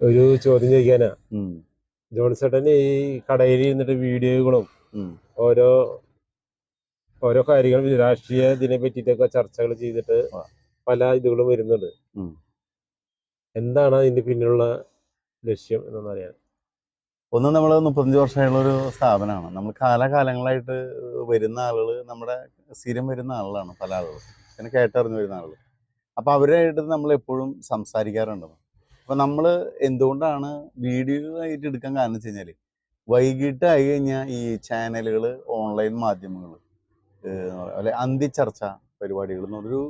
ഒരു ചോദ്യം ചോദിക്കാനാ. ജോൺസേട്ടൻ ഈ കടയിൽ ഇരുന്നിട്ട് വീഡിയോകളും ഓരോ ഓരോ കാര്യങ്ങളും രാഷ്ട്രീയ ഇതിനെ പറ്റിയിട്ടൊക്കെ ചർച്ചകൾ ചെയ്തിട്ട് പല ഇതുകളും വരുന്നുണ്ട്. എന്താണ് അതിന്റെ പിന്നിലുള്ള ലക്ഷ്യം എന്നറിയാൻ ഒന്ന് നമ്മൾ മുപ്പത്തഞ്ച് വർഷമായുള്ള ഒരു സ്ഥാപനമാണ്. നമ്മൾ കാലാകാലങ്ങളായിട്ട് വരുന്ന ആളുകൾ നമ്മുടെ സ്ഥിരം വരുന്ന ആളുകളാണ് പല ആളുകൾ പിന്നെ കേട്ടറിഞ്ഞു വരുന്ന ആളുകൾ അപ്പോൾ അവരായിട്ട് നമ്മൾ എപ്പോഴും സംസാരിക്കാറുണ്ട്. അപ്പോൾ നമ്മൾ എന്തുകൊണ്ടാണ് വീഡിയോ ആയിട്ട് എടുക്കാൻ കാരണം വെച്ച് കഴിഞ്ഞാൽ വൈകിട്ട് ആയി കഴിഞ്ഞാൽ ഈ ചാനലുകൾ ഓൺലൈൻ മാധ്യമങ്ങൾ അല്ലെ അന്തിച്ചർച്ച പരിപാടികൾ എന്നൊരു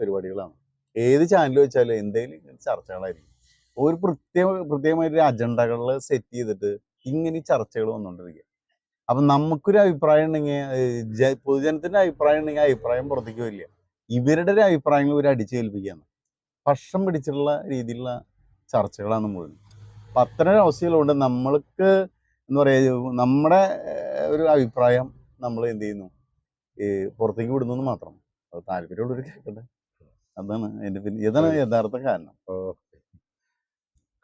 പരിപാടികളാണ്. ഏത് ചാനൽ വെച്ചാലും എന്തെങ്കിലും ചർച്ചകളായിരിക്കും. ഒരു പ്രത്യേക പ്രത്യേകമായിട്ട് അജണ്ടകളിൽ സെറ്റ് ചെയ്തിട്ട് ഇങ്ങനെ ചർച്ചകൾ വന്നുകൊണ്ടിരിക്കുക അപ്പം നമുക്കൊരു അഭിപ്രായം ഉണ്ടെങ്കിൽ പൊതുജനത്തിന്റെ അഭിപ്രായം ഉണ്ടെങ്കിൽ അഭിപ്രായം പുറത്തേക്ക് വരില്ല. ഇവരുടെ ഒരു അഭിപ്രായങ്ങൾ ഇവർ അടിച്ചേൽപ്പിക്കുകയാണ് പക്ഷം പിടിച്ചിട്ടുള്ള രീതിയിലുള്ള ചർച്ചകളാണ് മുഴുവൻ. അപ്പം അത്തരം അവസ്ഥയിലുണ്ട്. നമ്മൾക്ക് എന്ന് പറയുക നമ്മുടെ ഒരു അഭിപ്രായം നമ്മൾ എന്ത് ചെയ്യുന്നു? ഈ പുറത്തേക്ക് വിടുന്നു മാത്രം. അത് താല്പര്യമുള്ളവർ കേൾക്കട്ടെ. അതാണ് എന്റെ പിന്നെ ഇതാണ് യഥാർത്ഥ കാരണം.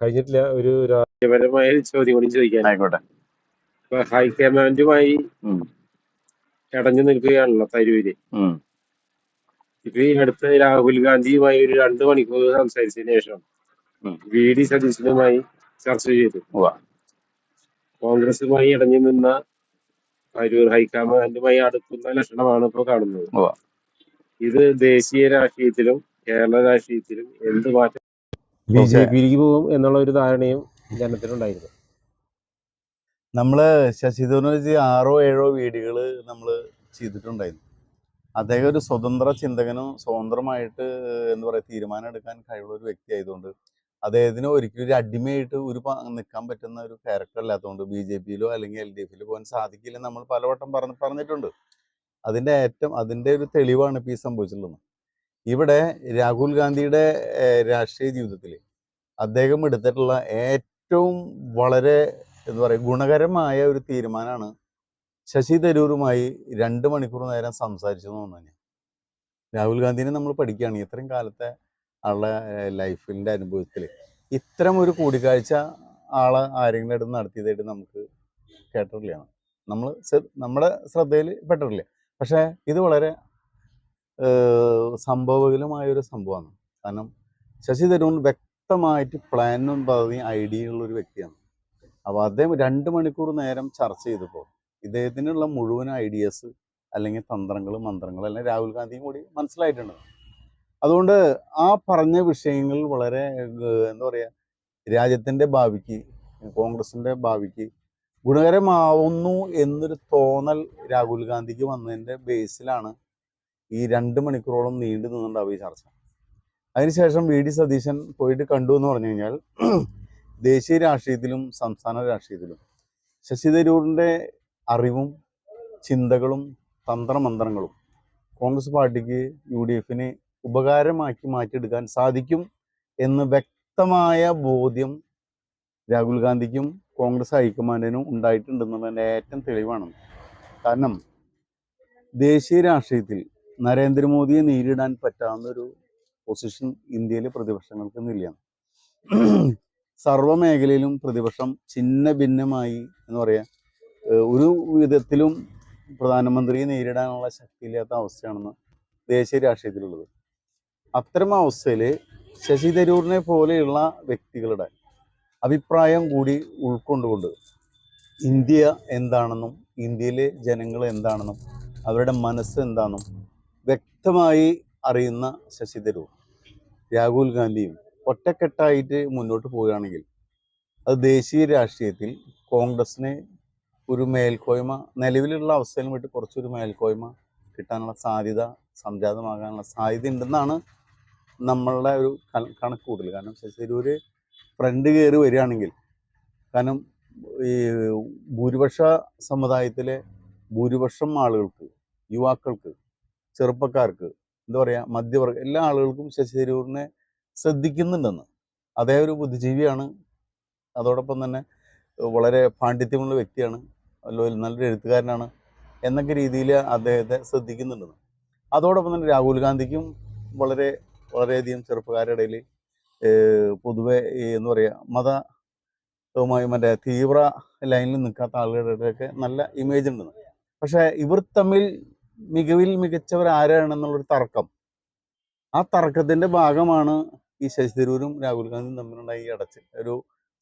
കഴിഞ്ഞിട്ടില്ല ഒരു രാജ്യപരമായ ചോദ്യം കൂടി ചോദിക്കാൻ ആയിക്കോട്ടെ. ഇപ്പൊ ഹൈക്കമാൻഡുമായി. ഇടഞ്ഞു നിൽക്കുകയാണല്ലോ തരൂര്. ഇപ്പൊ ഈ അടുത്ത് രാഹുൽ ഗാന്ധിയുമായി ഒരു രണ്ട് മണിക്കൂർ സംസാരിച്ചതിന് ശേഷം. വി ഡി സതീശനുമായി ചർച്ച ചെയ്തു. കോൺഗ്രസുമായി ഇടഞ്ഞു നിന്ന അരൂർ ഹൈക്കമാൻഡുമായി അടുക്കുന്ന ലക്ഷണമാണ് ഇപ്പോൾ കാണുന്നത്. ഇത് ദേശീയ രാഷ്ട്രീയത്തിലും കേരള രാഷ്ട്രീയത്തിലും എന്ത് മാറ്റം ബി ജെ പിക്ക് പിയിലേക്ക് പോകും എന്നുള്ള ഒരു ധാരണയും ജനത്തിനുണ്ടായിരുന്നു. നമ്മൾ ശശി തരൂർ വെച്ച് ആറോ ഏഴോ വീടുകൾ നമ്മൾ ചെയ്തിട്ടുണ്ടായിരുന്നു. അദ്ദേഹം ഒരു സ്വതന്ത്ര ചിന്തകനും സ്വതന്ത്രമായിട്ട് എന്താ പറയുക തീരുമാനം എടുക്കാൻ കഴിവുള്ള ഒരു വ്യക്തി ആയതുകൊണ്ട് അദ്ദേഹത്തിന് ഒരിക്കലും ഒരു അടിമയായിട്ട് ഒരു നിൽക്കാൻ പറ്റുന്ന ഒരു ക്യാരക്ടർ അല്ലാത്തതുകൊണ്ട് ബി ജെ പിയിലോ അല്ലെങ്കിൽ എൽ ഡി എഫിലോ പോകാൻ സാധിക്കില്ല നമ്മൾ പലവട്ടം പറഞ്ഞ് പറഞ്ഞിട്ടുണ്ട്. അതിന്റെ ഏറ്റവും അതിന്റെ ഒരു തെളിവാണ് ഇപ്പോൾ ഈ സംഭവിച്ചിട്ടുള്ളത്. ഇവിടെ രാഹുൽ ഗാന്ധിയുടെ രാഷ്ട്രീയ ജീവിതത്തിൽ അദ്ദേഹം എടുത്തിട്ടുള്ള ഏറ്റവും വളരെ എന്താ പറയുക ഗുണകരമായ ഒരു തീരുമാനമാണ് ശശി തരൂരുമായി രണ്ട് മണിക്കൂർ നേരം സംസാരിച്ചു എന്ന് പറഞ്ഞു കഴിഞ്ഞാൽ. രാഹുൽ ഗാന്ധിനെ നമ്മൾ പഠിക്കുകയാണ്. ഇത്രയും കാലത്തെ ആളുടെ ലൈഫിന്റെ അനുഭവത്തിൽ ഇത്തരം ഒരു കൂടിക്കാഴ്ച ആളെ ആരെങ്കിലും അടുത്ത് നടത്തിയതായിട്ട് നമുക്ക് കേട്ടിട്ടില്ല. നമ്മൾ നമ്മുടെ ശ്രദ്ധയിൽ പെട്ടിട്ടില്ല. പക്ഷേ ഇത് വളരെ സംഭവകരമായ ഒരു സംഭവമാണ്. കാരണം ശശി തരൂർ വ്യക്തമായിട്ട് പ്ലാനും പദ്ധതി ഐഡിയ ഉള്ള ഒരു വ്യക്തിയാണ്. അപ്പോൾ അദ്ദേഹം രണ്ട് മണിക്കൂർ നേരം ചർച്ച ചെയ്തപ്പോൾ ഇദ്ദേഹത്തിനുള്ള മുഴുവൻ ഐഡിയാസ് അല്ലെങ്കിൽ തന്ത്രങ്ങൾ മന്ത്രങ്ങൾ അല്ലെങ്കിൽ രാഹുൽ ഗാന്ധിയും കൂടി മനസ്സിലായിട്ടുണ്ട്. അതുകൊണ്ട് ആ പറഞ്ഞ വിഷയങ്ങൾ വളരെ എന്താ പറയുക രാജ്യത്തിന്റെ ഭാവിക്ക് കോൺഗ്രസിന്റെ ഭാവിക്ക് ഗുണകരമാവുന്നു എന്നൊരു തോന്നൽ രാഹുൽ ഗാന്ധിക്ക് വന്നതിന്റെ ബേസിലാണ് ഈ രണ്ട് മണിക്കൂറോളം നീണ്ടു നിന്നുണ്ടാവും ഈ ചർച്ച. അതിനുശേഷം വി ഡി സതീശൻ പോയിട്ട് കണ്ടു എന്ന് പറഞ്ഞു കഴിഞ്ഞാൽ ദേശീയ രാഷ്ട്രീയത്തിലും സംസ്ഥാന രാഷ്ട്രീയത്തിലും ശശി തരൂരിന്റെ അറിവും ചിന്തകളും തന്ത്രമന്ത്രങ്ങളും കോൺഗ്രസ് പാർട്ടിക്ക് യു ഡി എഫിന് ഉപകാരമാക്കി മാറ്റിയെടുക്കാൻ സാധിക്കും എന്ന് വ്യക്തമായ ബോധ്യം രാഹുൽ ഗാന്ധിക്കും കോൺഗ്രസ് ഹൈക്കമാൻഡിനും ഉണ്ടായിട്ടുണ്ടെന്നുള്ളതിന്റെ ഏറ്റവും തെളിവാണ്. കാരണം ദേശീയ രാഷ്ട്രീയത്തിൽ നരേന്ദ്രമോദിയെ നേരിടാൻ പറ്റാവുന്ന ഒരു പൊസിഷൻ ഇന്ത്യയിലെ പ്രതിപക്ഷങ്ങൾക്ക് സർവ മേഖലയിലും പ്രതിപക്ഷം ചിന്ന ഭിന്നമായി എന്ന് പറയാ ഒരു വിധത്തിലും പ്രധാനമന്ത്രിയെ നേരിടാനുള്ള ശക്തിയില്ലാത്ത അവസ്ഥയാണെന്ന് ദേശീയ രാഷ്ട്രീയത്തിലുള്ളത്. അത്തരം അവസ്ഥയിൽ ശശി തരൂരിനെ പോലെയുള്ള വ്യക്തികളുടെ അഭിപ്രായം കൂടി ഉൾക്കൊണ്ടുകൊണ്ട് ഇന്ത്യ എന്താണെന്നും ഇന്ത്യയിലെ ജനങ്ങൾ എന്താണെന്നും അവരുടെ മനസ്സ് എന്താണെന്നും വ്യക്തമായി അറിയുന്ന ശശി തരൂർ രാഹുൽ ഗാന്ധിയും ഒറ്റക്കെട്ടായിട്ട് മുന്നോട്ട് പോവുകയാണെങ്കിൽ അത് ദേശീയ രാഷ്ട്രീയത്തിൽ കോൺഗ്രസിന് ഒരു മേൽക്കോയ്മ നിലവിലുള്ള അവസ്ഥയിലും വിട്ട് കുറച്ചൊരു മേൽക്കോയ്മ കിട്ടാനുള്ള സാധ്യത സംജാതമാകാനുള്ള സാധ്യത ഉണ്ടെന്നാണ് നമ്മളുടെ ഒരു കണക്ക് കണക്കുകൂട്ടൽ കാരണം ശശി തരൂര് ഫ്രണ്ട് കയറി വരികയാണെങ്കിൽ കാരണം ഈ ഭൂരിപക്ഷ സമുദായത്തിലെ ഭൂരിപക്ഷം ആളുകൾക്ക് യുവാക്കൾക്ക് ചെറുപ്പക്കാർക്ക് എന്താ പറയുക മധ്യവർഗ എല്ലാ ആളുകൾക്കും ശശി തരൂരിനെ ശ്രദ്ധിക്കുന്നുണ്ടെന്ന്. അതേ ഒരു ബുദ്ധിജീവിയാണ്. അതോടൊപ്പം തന്നെ വളരെ പാണ്ഡിത്യമുള്ള വ്യക്തിയാണ്. നല്ലൊരു എഴുത്തുകാരനാണ് എന്നൊക്കെ രീതിയിൽ അദ്ദേഹത്തെ ശ്രദ്ധിക്കുന്നുണ്ടെന്ന്. അതോടൊപ്പം തന്നെ രാഹുൽ ഗാന്ധിക്കും വളരെ വളരെയധികം ചെറുപ്പക്കാരുടെ ഇടയിൽ പൊതുവെ എന്ന് പറയുക മതവുമായി മറ്റേ തീവ്ര ലൈനിൽ നിൽക്കാത്ത ആളുകളുടെയൊക്കെ നല്ല ഇമേജ് ഉണ്ടെന്ന്. പക്ഷെ ഇവർ തമ്മിൽ മികവിൽ മികച്ചവർ ആരാണെന്നുള്ളൊരു തർക്കം. ആ തർക്കത്തിന്റെ ഭാഗമാണ് ഈ ശശി തരൂരും രാഹുൽ ഗാന്ധിയും തമ്മിലുണ്ടായ ഈ അടച്ച് ഒരു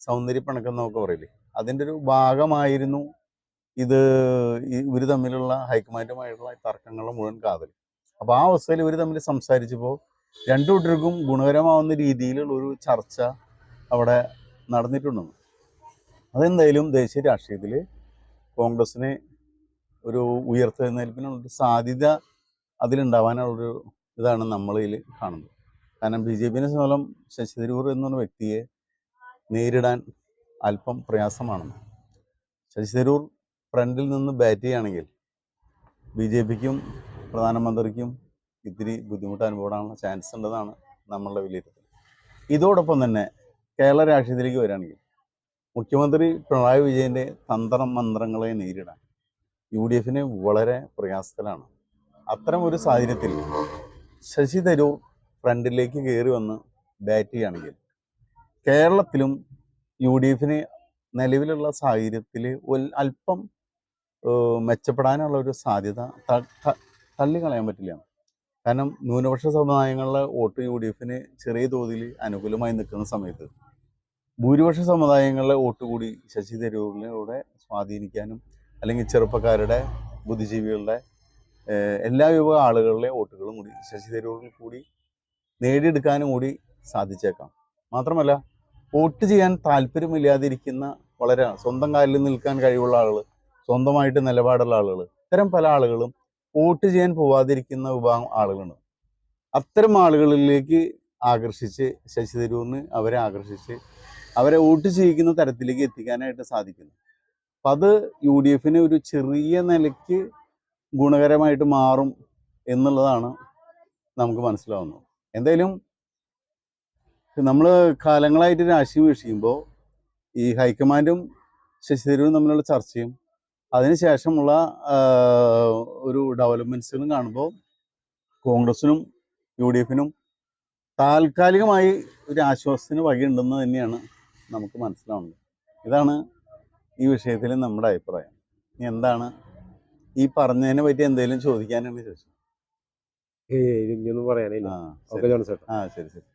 സൗന്ദര്യ പണക്കം എന്നൊക്കെ പറയില്ലേ? അതിന്റെ ഒരു ഭാഗമായിരുന്നു ഇത് ഇവർ തമ്മിലുള്ള ഹൈക്കമാൻഡുമായിട്ടുള്ള തർക്കങ്ങളുടെ മുഴുവൻ കാതൽ. അപ്പോൾ ആ അവസ്ഥയിൽ ഇവർ തമ്മിൽ സംസാരിച്ചപ്പോൾ രണ്ടു കൂട്ടർക്കും ഗുണകരമാവുന്ന രീതിയിലുള്ള ഒരു ചർച്ച അവിടെ നടന്നിട്ടുണ്ടെന്ന്. അതെന്തായാലും ദേശീയ രാഷ്ട്രീയത്തിൽ കോൺഗ്രസിന് ഒരു ഉയർത്തെഴുന്നേൽപ്പിനുള്ള സാധ്യത അതിലുണ്ടാവാനുള്ളൊരു ഇതാണ് നമ്മളിൽ കാണുന്നത്. കാരണം ബി ജെ പിനെ സംബന്ധം ശശി തരൂർ എന്നൊരു വ്യക്തിയെ നേരിടാൻ അല്പം പ്രയാസമാണെന്ന്. ശശി തരൂർ ഫ്രണ്ടിൽ നിന്ന് ബാറ്റ് ചെയ്യുകയാണെങ്കിൽ ബി ജെ പിക്കും പ്രധാനമന്ത്രിക്കും ഇത്തിരി ബുദ്ധിമുട്ട് അനുഭവപ്പെടാനുള്ള ചാൻസ് ഉണ്ടെന്നാണ് നമ്മളുടെ വിലയിരുത്തൽ. ഇതോടൊപ്പം തന്നെ കേരള രാഷ്ട്രീയത്തിലേക്ക് വരികയാണെങ്കിൽ മുഖ്യമന്ത്രി പിണറായി വിജയന്റെ തന്ത്രം മന്ത്രങ്ങളെ നേരിടാൻ യു ഡി എഫിന് വളരെ പ്രയാസത്തിലാണ്. അത്തരം ഒരു സാഹചര്യത്തിൽ ശശി തരൂർ ഫ്രണ്ടിലേക്ക് കയറി വന്ന് ബാറ്റ് ചെയ്യുകയാണെങ്കിൽ കേരളത്തിലും യു ഡി എഫിന് നിലവിലുള്ള സാഹചര്യത്തിൽ അല്പം മെച്ചപ്പെടാനുള്ള ഒരു സാധ്യത തള്ളിക്കളയാൻ പറ്റില്ല. കാരണം ന്യൂനപക്ഷ സമുദായങ്ങളിലെ വോട്ട് യു ഡി എഫിന് ചെറിയ തോതിൽ അനുകൂലമായി നിൽക്കുന്ന സമയത്ത് ഭൂരിപക്ഷ സമുദായങ്ങളിലെ വോട്ട് കൂടി ശശി തരൂരിലൂടെ സ്വാധീനിക്കാനും അല്ലെങ്കിൽ ചെറുപ്പക്കാരുടെ ബുദ്ധിജീവികളുടെ എല്ലാ വിഭാഗ ആളുകളിലെ വോട്ടുകളും കൂടി ശശി തരൂരിൽ കൂടി നേടിയെടുക്കാനും കൂടി സാധിച്ചേക്കാം. മാത്രമല്ല വോട്ട് ചെയ്യാൻ താല്പര്യമില്ലാതിരിക്കുന്ന വളരെ സ്വന്തം കാലിൽ നിൽക്കാൻ കഴിവുള്ള ആളുകൾ സ്വന്തമായിട്ട് നിലപാടുള്ള ആളുകൾ ഇത്തരം പല ആളുകളും വോട്ട് ചെയ്യാൻ പോവാതിരിക്കുന്ന വിഭാഗം ആളുകളുണ്ട് അത്തരം ആളുകളിലേക്ക് ആകർഷിച്ച് ശശി തരൂരിന് അവരെ ആകർഷിച്ച് അവരെ വോട്ട് ചെയ്യിക്കുന്ന തരത്തിലേക്ക് എത്തിക്കാനായിട്ട് സാധിക്കുന്നു. അപ്പം അത് യു ഡി എഫിന് ഒരു ചെറിയ നിലയ്ക്ക് ഗുണകരമായിട്ട് മാറും എന്നുള്ളതാണ് നമുക്ക് മനസ്സിലാവുന്നത്. എന്തായാലും നമ്മൾ കാലങ്ങളായിട്ട് രാഷ്ട്രീയം വീക്ഷിക്കുമ്പോൾ ഈ ഹൈക്കമാൻഡും ശശി തരൂരും തമ്മിലുള്ള ചർച്ചയും അതിനുശേഷമുള്ള ഒരു ഡെവലപ്മെന്റ്സുകളും കാണുമ്പോൾ കോൺഗ്രസിനും യു ഡി എഫിനും താൽക്കാലികമായി ഒരു ആശ്വാസത്തിന് വകയുണ്ടെന്ന് തന്നെയാണ് നമുക്ക് മനസ്സിലാവുന്നത്. ഇതാണ് ഈ വിഷയത്തിൽ നമ്മുടെ അഭിപ്രായം. ഇനി എന്താണ് ഈ പറഞ്ഞതിനെ പറ്റി എന്തെങ്കിലും ചോദിക്കാനാണ് ചോദിച്ചത് ഏയ് ഇനിയൊന്നും പറയാനില്ല. ആ ശരി ശരി.